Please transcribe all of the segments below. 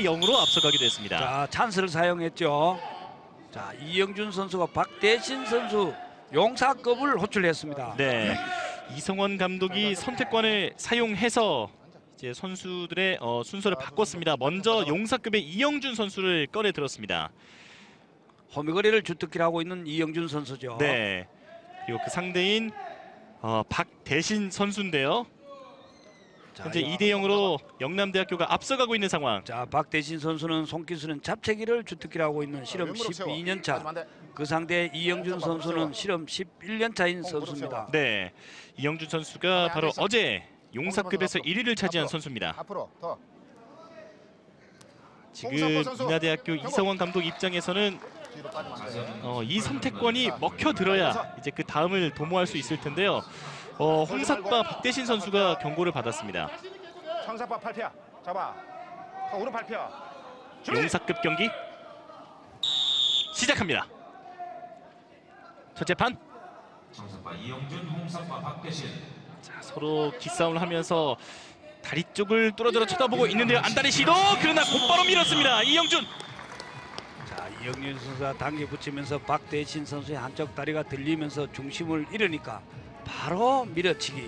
2대 0으로 앞서가게 됐습니다. 자 찬스를 사용했죠. 자 이영준 선수가 박대신 선수 용사급을 호출했습니다. 네. 이성원 감독이 선택권을 사용해서 이제 선수들의 어, 순서를 바꿨습니다. 먼저 용사급의 이영준 선수를 꺼내 들었습니다. 호미거리를 주특기를 하고 있는 이영준 선수죠. 네. 그리고 그 상대인 어, 박대신 선수인데요. 자, 현재 이- 2대 0으로 영남대학교가 앞서가고 있는 상황. 자 박대신 선수는 손기수는 잡채기를 주특기를 하고 있는 실험 12년 차. 그 상대 이영준 선수는 실험 11년 차인 선수입니다. 네. 이영준 선수가 바로 어제 용사급에서 1위를 차지한 선수입니다. 앞으로 더. 지금. 인하대학교 이성원 감독 입장에서는. 어, 이 선택권이 먹혀 들어야 이제 그 다음을 도모할 수 있을 텐데요. 어, 홍사빠 박대신 선수가 경고를 받았습니다. 청사파 팔피야. 잡아. 어, 오른 팔피야. 용사급 경기 시작합니다. 첫째 판 청사파 이영준, 홍사파 박대신 자, 서로 기싸움을 하면서 다리 쪽을 뚫어져라 쳐다보고 있는데요. 안다리 시도 그러나 곧바로 밀었습니다. 이영준 자 이영준 선수가 당겨 붙이면서 박대신 선수의 한쪽 다리가 들리면서 중심을 잃으니까 바로 밀어치기.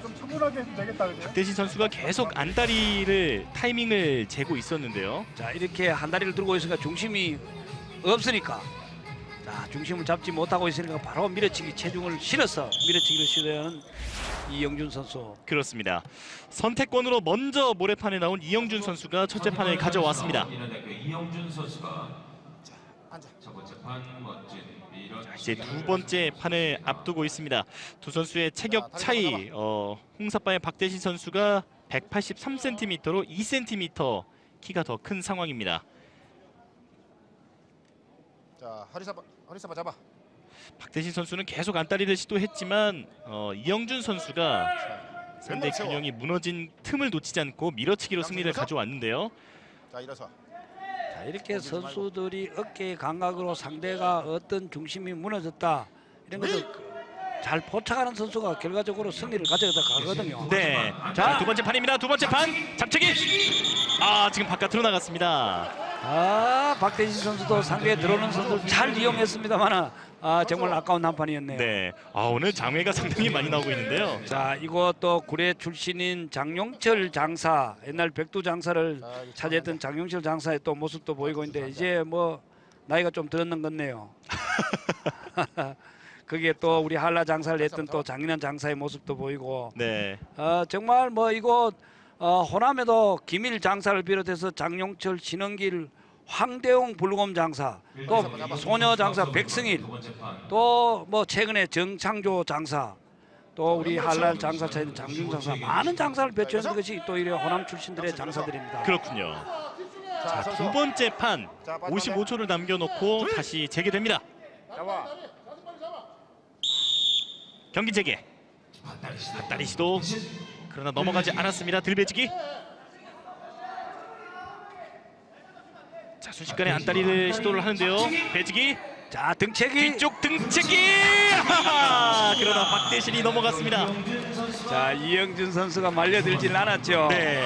좀 차분하게 해도 되겠다. 그지? 박대신 선수가 계속 안다리를 타이밍을 재고 있었는데요. 자 이렇게 한 다리를 들고 있으니까 중심이 없으니까 자 중심을 잡지 못하고 있으니까 바로 밀어치기 체중을 실어서 밀어치기를 시도하는 이영준 선수. 그렇습니다. 선택권으로 먼저 모래판에 나온 이영준 선수가 첫째 판을 가져왔습니다. 이영준 선수가 앉아. 첫 번째 판 멋진 이제 두 번째 판을 앞두고 있습니다. 두 선수의 체격 차이, 어, 홍사빠의 박대신 선수가 183cm로 2cm 키가 더 큰 상황입니다. 자, 허리사파 허리사파 잡아. 박대신 선수는 계속 안다리를 시도했지만 어, 이영준 선수가 상대 균형이 무너진 틈을 놓치지 않고 밀어치기로 승리를 가져왔는데요. 자, 일어서. 자 이렇게 선수들이 어깨 감각으로 상대가 어떤 중심이 무너졌다 이런 것을 잘 포착하는 선수가 결과적으로 승리를 가져다 가거든요. 네, 자 두 번째 판입니다. 두 번째 판 잡채기. 아 지금 바깥으로 나갔습니다. 아 박대신 선수도 상대에 들어오는 선수 잘 이용했습니다만 아 정말 아까운 난판이었네요. 네, 아 오늘 장외가 상당히 많이 나오고 있는데요. 자 이것도 구례 출신인 장용철 장사 옛날 백두 장사를 자, 이거 차지했던 장용철 장사의 또 모습도 보이고 있는데 이제 뭐 나이가 좀 들었는 것네요. 그게 또 우리 한라 장사를 했던 또 장인환 장사의 모습도 보이고 네, 어, 정말 뭐 이곳 어, 호남에도 김일 장사를 비롯해서 장용철 신흥길 황대웅 불곰 장사 또 소녀 장사 백승일 또 뭐 최근에 정창조 장사 또 우리 한랄 장사차인 장준 장사 많은 장사를 배치한 것이 또 이래 호남 출신들의 장사들입니다. 그렇군요. 자. 두 번째 판 자, 빠져나가. 55초를 남겨놓고 다시 재개됩니다. 잡아. 경기 재개. 밭다리 시도 다리 시도 그러나 넘어가지 않았습니다. 들배지기. 자 순식간에 안다리를 시도를 하는데요. 배지기 자 등채기 뒤쪽. 아하하! 그러나 박대신이 넘어갔습니다. 자 이영준 선수가 말려들질 않았죠. 네.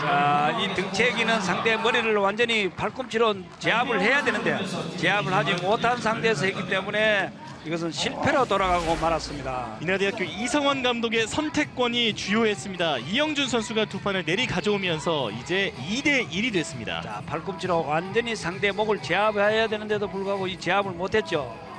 자이 등채기는 상대 머리를 완전히 팔꿈치로 제압을 해야 되는데 제압을 하지 못한 상태에서 했기 때문에 이것은 실패로 돌아가고 말았습니다. 인하대학교 이성원 감독의 선택권이 주요했습니다. 이영준 선수가 두 판을 내리 가져오면서 이제 2대 1이 됐습니다. 자 팔꿈치로 완전히 상대 목을 제압해야 되는데도 불구하고 이 제압을 못했죠.